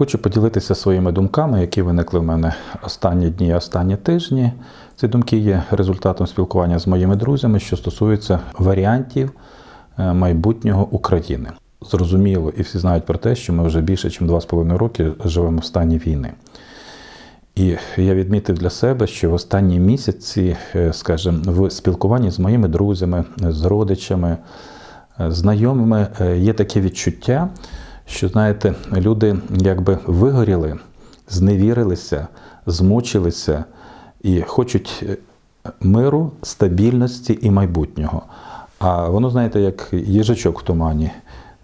Хочу поділитися своїми думками, які виникли в мене останні дні, останні тижні. Ці думки є результатом спілкування з моїми друзями, що стосуються варіантів е, майбутнього України. Зрозуміло, і всі знають про те, що ми вже більше, ніж 2,5 роки живемо в стані війни. І я відмітив для себе, що в останні місяці, е, скажімо, в спілкуванні з моїми друзями, з родичами, е, знайомими є таке відчуття, що, знаєте, люди якби вигоріли, зневірилися, змучилися і хочуть е, миру, стабільності і майбутнього. А воно, знаєте, як їжачок в тумані.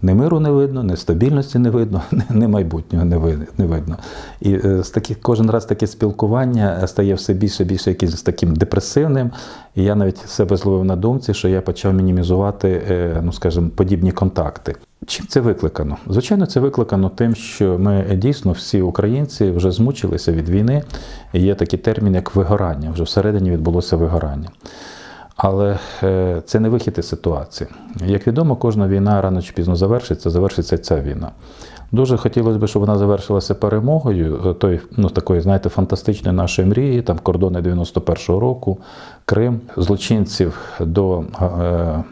Ні миру не видно, ні стабільності не видно, ні майбутнього не ви- не видно. І е, з таких, кожен раз таке спілкування е, стає все більше і більше якимось таким депресивним. І я навіть себе зловив на думці, що я почав мінімізувати, е, ну скажімо, подібні контакти. Чим це викликано? Звичайно, це викликано тим, що ми дійсно всі українці вже змучилися від війни. І є такий термін, як вигорання. Вже всередині відбулося вигорання. Але е, це не вихід із ситуації. Як відомо, кожна війна рано чи пізно завершиться, завершиться ця війна. Дуже хотілося б, щоб вона завершилася перемогою, е, той, ну, такої, знаєте, фантастичної нашої мрії, там кордони 91-го року, Крим, злочинців до е,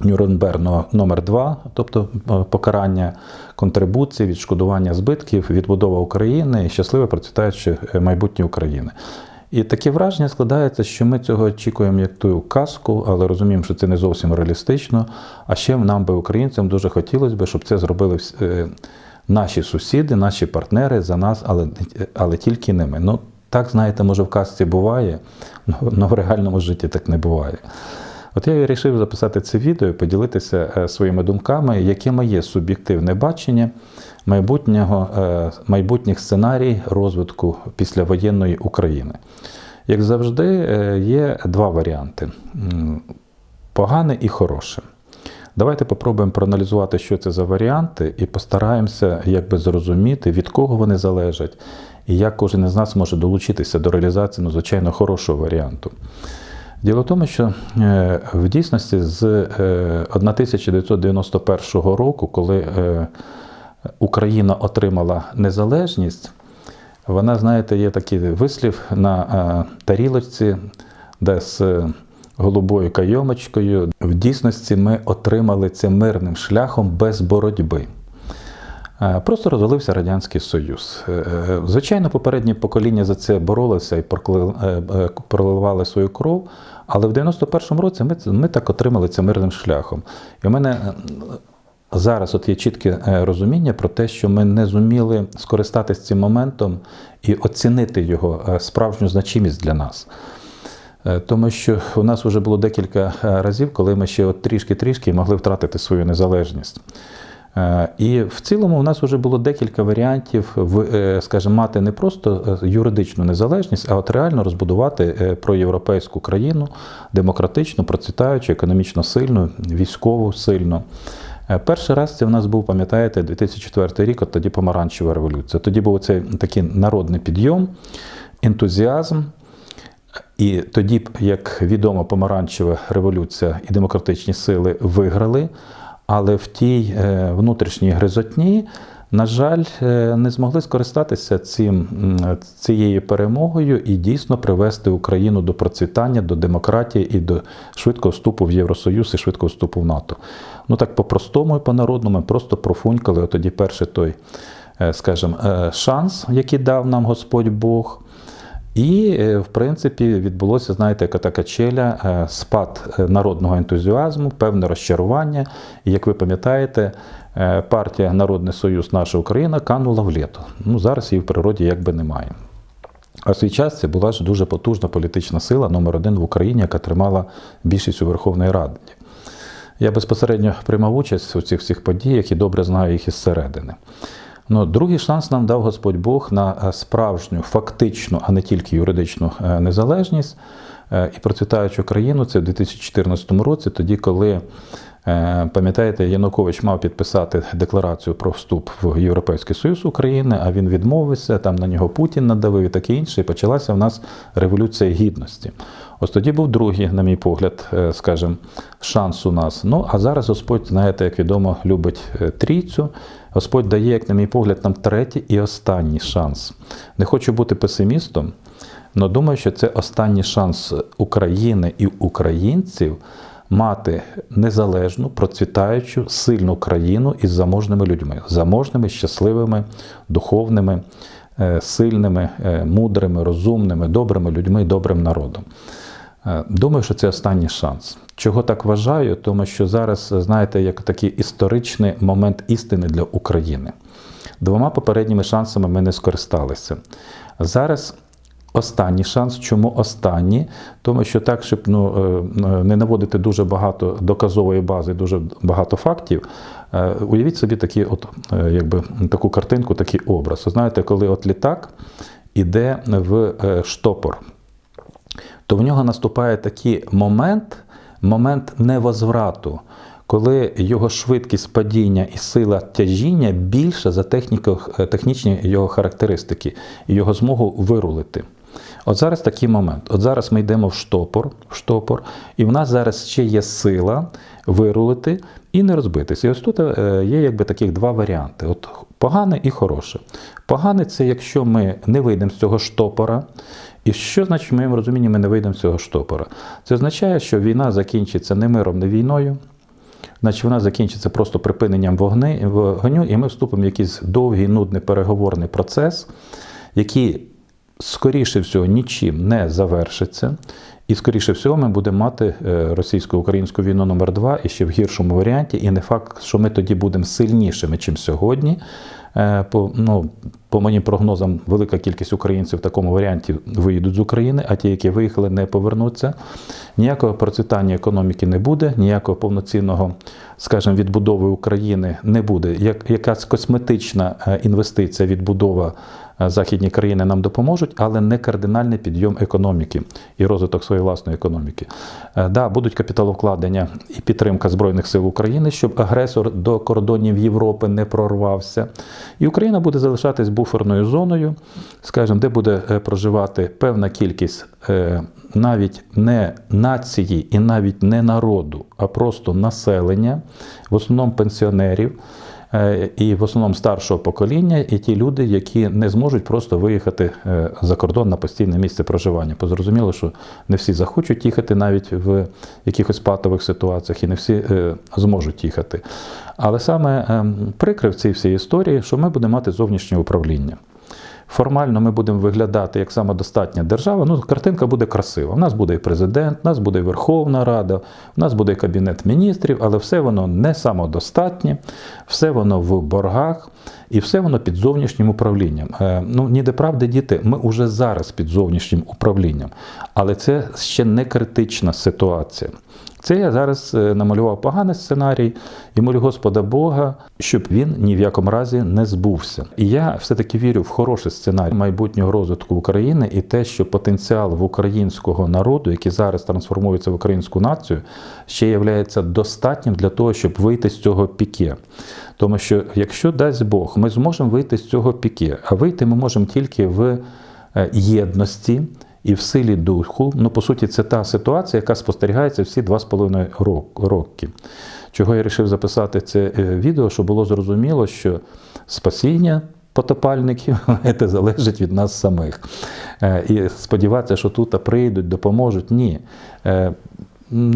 Нюрнберного номер 2 тобто е, покарання контрибуцій, відшкодування збитків, відбудова України і щасливе процвітаюче майбутнє України. І таке враження складається, що ми цього очікуємо як ту казку, але розуміємо, що це не зовсім реалістично. А ще нам би, українцям, дуже хотілося б, щоб це зробили е, наші сусіди, наші партнери за нас, але, але тільки не ми. Ну, так, знаєте, може, в казці буває, але в реальному житті так не буває. От я і вирішив записати це відео і поділитися е, своїми думками, яке моє суб'єктивне бачення майбутнього, е, майбутніх сценарій розвитку післявоєнної України. Як завжди, е, є два варіанти: погане і хороше. Давайте попробуємо проаналізувати, що це за варіанти, і постараємося якби зрозуміти, від кого вони залежать, і як кожен із нас може долучитися до реалізації, ну, звичайно, хорошого варіанту. Діло в тому, що е, в дійсності з е, 1991 року, коли е, Україна отримала незалежність, вона, знаєте, є такий вислів на е, тарілочці, де з е, голубою кайомочкою. В дійсності ми отримали це мирним шляхом без боротьби. Е, Просто розвалився Радянський Союз. Е, е, Звичайно, попереднє покоління за це боролося і проливали свою кров, але в 91-му році ми, ми так отримали це мирним шляхом. І в мене зараз от є чітке розуміння про те, що ми не зуміли скористатися цим моментом і оцінити його справжню значимість для нас. Тому що у нас вже було декілька разів, коли ми ще от трішки-трішки могли втратити свою незалежність. Е, І в цілому у нас вже було декілька варіантів, е, скажімо, мати не просто е, юридичну незалежність, а от реально розбудувати проєвропейську країну, демократичну, процвітаючу, економічно сильну, військову сильну. Перший раз це в нас був, пам'ятаєте, 2004 рік, от тоді помаранчева революція. Тоді був цей такий народний підйом, ентузіазм. І тоді, як відомо, помаранчева революція і демократичні сили виграли, але в тій е, внутрішній гризотні, на жаль, е, не змогли скористатися цим, цією перемогою і дійсно привести Україну до процвітання, до демократії і до швидкого вступу в Євросоюз і швидкого вступу в НАТО. Ну так по-простому і по-народному, просто профунькали. Тоді перший той, е, скажімо, шанс, який дав нам Господь Бог. І, е, в принципі, відбулося, знаєте, яка така челя, е, спад е, народного ентузіазму, певне розчарування. І як ви пам'ятаєте, партія Народний Союз Наша Україна канула в літо. Ну, зараз її в природі якби немає. А в свій час це була ж дуже потужна політична сила номер один в Україні, яка тримала більшість у Верховної Раді. Я безпосередньо приймав участь у цих всіх подіях і добре знаю їх із середини. Ну, другий шанс нам дав Господь Бог на е, справжню, фактичну, а не тільки юридичну е, незалежність. е, і процвітаючу країну це в 2014 році, тоді, коли. Пам'ятаєте, Янукович мав підписати декларацію про вступ в Європейський Союз України, а він відмовився, там на нього Путін надавив і таке інше, і почалася в нас революція гідності. Ось тоді був другий, на мій погляд, скажімо, шанс у нас. Ну а зараз Господь, знаєте, як відомо, любить трійцю. Господь дає, як на мій погляд, нам третій і останній шанс. Не хочу бути песимістом, але думаю, що це останній шанс України і українців мати незалежну, процвітаючу, сильну країну із заможними людьми, заможними, щасливими, духовними, е, сильними, е, мудрими, розумними, добрими людьми, добрим народом. Е, Думаю, що це останній шанс. Чого так вважаю? Тому що зараз, знаєте, як такий історичний момент істини для України. Двома попередніми шансами ми не скористалися. Зараз останній шанс. Чому останній? Тому що так, щоб ну, е, не наводити дуже багато доказової бази, дуже багато фактів. е, Уявіть собі такі, от, е, якби, таку картинку, такий образ. Знаєте, коли от літак іде в е, штопор то в нього наступає такий момент, момент невозврату, коли його швидкість падіння і сила тяжіння більша за е, технічні його характеристики і його змогу вирулити. От зараз такий момент. От зараз ми йдемо в штопор, в штопор, і в нас зараз ще є сила вирулити і не розбитися. І ось тут е, є якби таких два варіанти: от погане і хороше. Погане це якщо ми не вийдемо з цього штопора. І що значить в моєму розумінні ми не вийдемо з цього штопора? Це означає, що війна закінчиться не миром, не війною. Значить, вона закінчиться просто припиненням вогни, вогню, і ми вступимо в якийсь довгий, нудний переговорний процес, який, скоріше всього, нічим не завершиться. І, скоріше всього, ми будемо мати е, російсько-українську війну номер 2 і ще в гіршому варіанті. І не факт, що ми тоді будемо сильнішими, чим сьогодні. Е, По, ну, по моїм прогнозам, велика кількість українців в такому варіанті виїдуть з України, а ті, які виїхали, не повернуться. Ніякого процвітання економіки не буде, ніякого повноцінного, скажімо, відбудови України не буде. Як, якась косметична е, інвестиція, відбудова західні країни нам допоможуть, але не кардинальний підйом економіки і розвиток своєї власної економіки. Е, Да, будуть капіталовкладення і підтримка Збройних сил України, щоб агресор до кордонів Європи не прорвався. І Україна буде залишатись буферною зоною, скажімо, де буде е, проживати певна кількість е, навіть не нації і навіть не народу, а просто населення, в основному пенсіонерів. Е, І в основному старшого покоління, і ті люди, які не зможуть просто виїхати е, за кордон на постійне місце проживання. Бо зрозуміло, що не всі захочуть їхати навіть в якихось патових ситуаціях, і не всі е, зможуть їхати. Але саме прикрив прикре в цій всій історії, що ми будемо мати зовнішнє управління. Формально ми будемо виглядати як самодостатня держава. Ну, картинка буде красива. У нас буде і президент, у нас буде і Верховна Рада, у нас буде і Кабінет міністрів, але все воно не самодостатнє, все воно в боргах і все воно під зовнішнім управлінням. Е, Ну, ніде правди, діти, ми вже зараз під зовнішнім управлінням, але це ще не критична ситуація. Це я зараз е, намалював поганий сценарій і молю Господа Бога, щоб він ні в якому разі не збувся. І я все-таки вірю в хороший сценарій майбутнього розвитку України і те, що потенціал в українського народу, який зараз трансформується в українську націю, ще є достатнім для того, щоб вийти з цього піке. Тому що, якщо дасть Бог, ми зможемо вийти з цього піке, а вийти ми можемо тільки в е, єдності і в силі духу. Ну, по суті, це та ситуація, яка спостерігається всі два з половиною рок- роки. Чого я вирішив записати це е, відео, щоб було зрозуміло, що спасіння потопальників це залежить від нас самих. Е, І сподіватися, що тут прийдуть, допоможуть. Ні.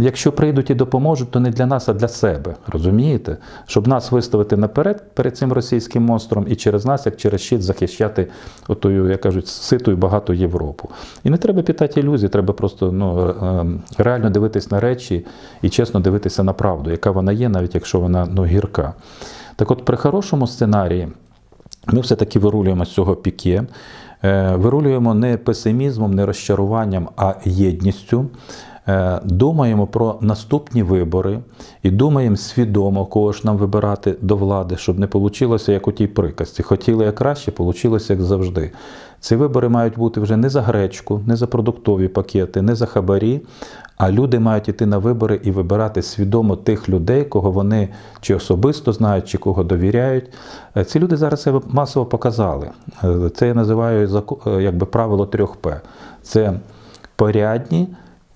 Якщо прийдуть і допоможуть, то не для нас, а для себе. Розумієте? Щоб нас виставити наперед перед цим російським монстром і через нас, як через щит, захищати отою, як кажуть, ситу і багату Європу. І не треба питати ілюзій, треба просто ну, е, реально дивитись на речі і чесно дивитися на правду, яка вона є, навіть якщо вона ну, гірка. Так от, при хорошому сценарії ми все-таки вирулюємо з цього піке. Е, Вирулюємо не песимізмом, не розчаруванням, а єдністю. Е, думаємо про наступні вибори і думаємо свідомо, кого ж нам вибирати до влади, щоб не вийшло, як у тій приказці. Хотіли як краще, вийшло як завжди. Ці вибори мають бути вже не за гречку, не за продуктові пакети, не за хабарі, а люди мають йти на вибори і вибирати свідомо тих людей, кого вони чи особисто знають, чи кого довіряють. Е, Ці люди зараз це масово показали. Е, Це я називаю якби правило трьох П. Це порядні.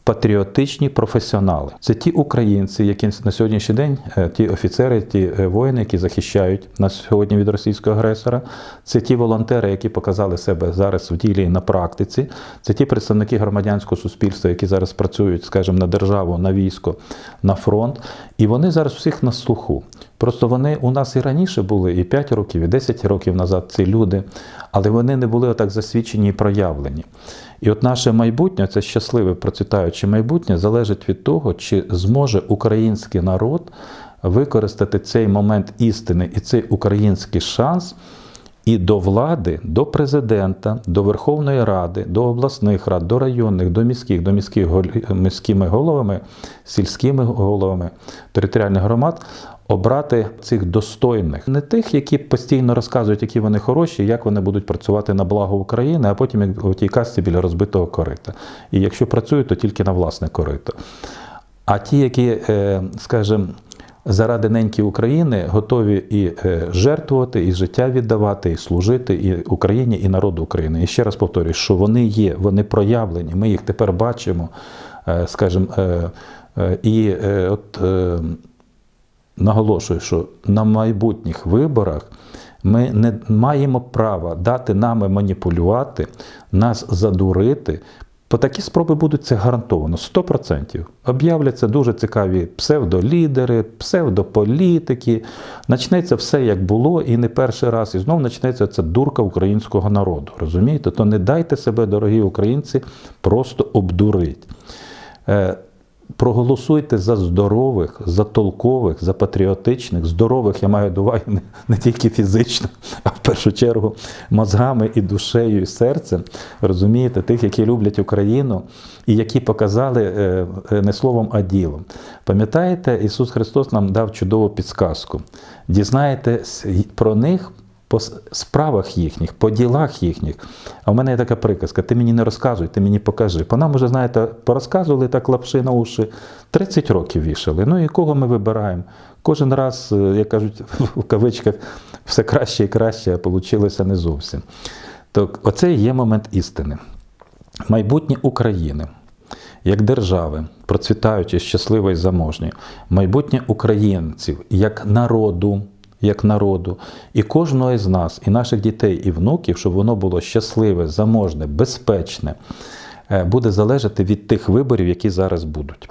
Патріотичні професіонали це ті українці, які на сьогоднішній день, е, ті офіцери, ті е, воїни, які захищають нас сьогодні від російського агресора. Це ті волонтери, які показали себе зараз в ділі на практиці. Це ті представники громадянського суспільства, які зараз працюють, скажімо, на державу, на військо, на фронт. І вони зараз всіх на слуху. Просто вони у нас і раніше були, і 5 років, і 10 років назад ці люди, але вони не були отак засвідчені і проявлені. І от наше майбутнє, це щасливе процвітаюче майбутнє, залежить від того, чи зможе український народ використати цей момент істини і цей український шанс і до влади, до президента, до Верховної Ради, до обласних рад, до районних, до міських, до міських міськими головами, сільськими головами територіальних громад. Обрати цих достойних, не тих, які постійно розказують, які вони хороші, як вони будуть працювати на благо України, а потім як у тій касті біля розбитого корита. І якщо працюють, то тільки на власне корито. А ті, які, е, скажімо, заради неньки України готові і е, жертвувати, і життя віддавати, і служити і Україні, і народу України. І ще раз повторюю, що вони є, вони проявлені. Ми їх тепер бачимо, е, скажімо, і от. Е, наголошую, що на майбутніх виборах ми не маємо права дати нами маніпулювати, нас задурити. Бо такі спроби будуть це гарантовано 100%. Об'являться дуже цікаві псевдолідери, псевдополітики. Начнеться все як було, і не перший раз. І знову почнеться ця дурка українського народу. Розумієте? То не дайте себе, дорогі українці, просто обдурить. Проголосуйте за здорових, за толкових, за патріотичних, здорових, я маю до уваги не, не тільки фізично, а в першу чергу мозгами і душею, і серцем. Розумієте, тих, які люблять Україну і які показали е, е, не словом, а ділом. Пам'ятаєте, Ісус Христос нам дав чудову підсказку. Дізнаєтесь про них по справах їхніх, по ділах їхніх. А в мене є така приказка: ти мені не розказуй, ти мені покажи. По нам уже, знаєте, порозказували так лапши на уші, 30 років вішали. Ну і кого ми вибираємо? Кожен раз, е, як кажуть, в кавичках, все краще і краще, а вийшло не зовсім. Так, оце і є момент істини. Майбутнє України як держави, процвітаючи, щасливої, заможньої, майбутнє українців як народу, як народу, і кожного з нас, і наших дітей, і внуків, щоб воно було щасливе, заможне, безпечне, е, буде залежати від тих виборів, які зараз будуть.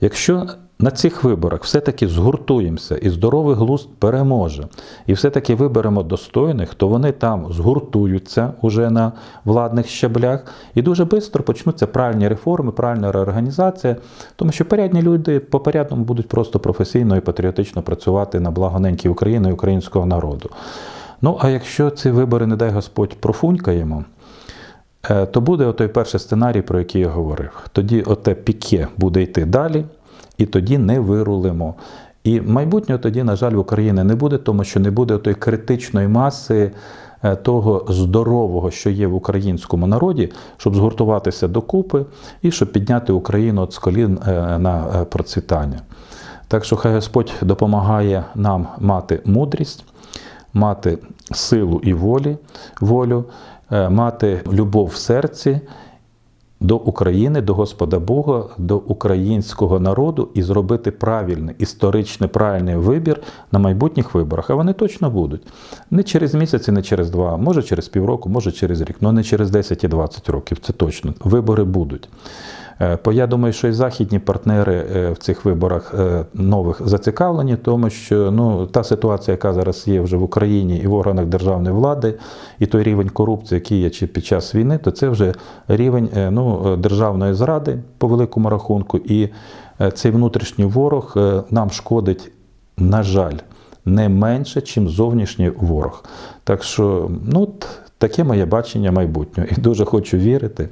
Якщо на цих виборах все-таки згуртуємося і здоровий глузд переможе, і все-таки виберемо достойних, то вони там згуртуються уже на владних щаблях, і дуже швидко почнуться правильні реформи, правильна реорганізація, тому що порядні люди по порядному будуть просто професійно і патріотично працювати на благо неньки України і українського народу. Ну а якщо ці вибори, не дай Господь, профунькаємо, Е, то буде отой перший сценарій, про який я говорив. Тоді оте піке буде йти далі, і тоді не вирулимо. І майбутнього тоді, на жаль, в Україні не буде, тому що не буде тої критичної маси е, того здорового, що є в українському народі, щоб згуртуватися докупи і щоб підняти Україну з колін е, на е, процвітання. Так що хай Господь допомагає нам мати мудрість, мати силу і волі, волю, мати любов в серці до України, до Господа Бога, до українського народу і зробити правильний, історичний правильний вибір на майбутніх виборах. А вони точно будуть. Не через місяць і не через два, може через півроку, може через рік, але не через 10 і 20 років. Це точно. Вибори будуть. Е, Бо я думаю, що і західні партнери е, в цих виборах е, нових зацікавлені, тому що ну, та ситуація, яка зараз є вже в Україні і в органах державної влади, і той рівень корупції, який є чи під час війни, то це вже рівень ну, державної зради по великому рахунку. І цей внутрішній ворог нам шкодить, на жаль, не менше, чим зовнішній ворог. Так що, ну, таке моє бачення майбутнього. І дуже хочу вірити.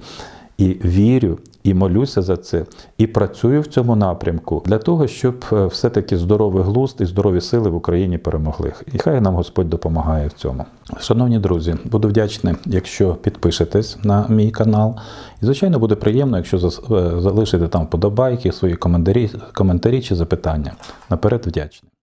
І вірю, і молюся за це, і працюю в цьому напрямку для того, щоб е, все-таки здоровий глузд і здорові сили в Україні перемогли. І хай нам Господь допомагає в цьому. Шановні друзі, буду вдячний, якщо підпишетесь на мій канал. І, звичайно, буде приємно, якщо е, залишите там вподобайки, свої коментарі, коментарі чи запитання. Наперед вдячний.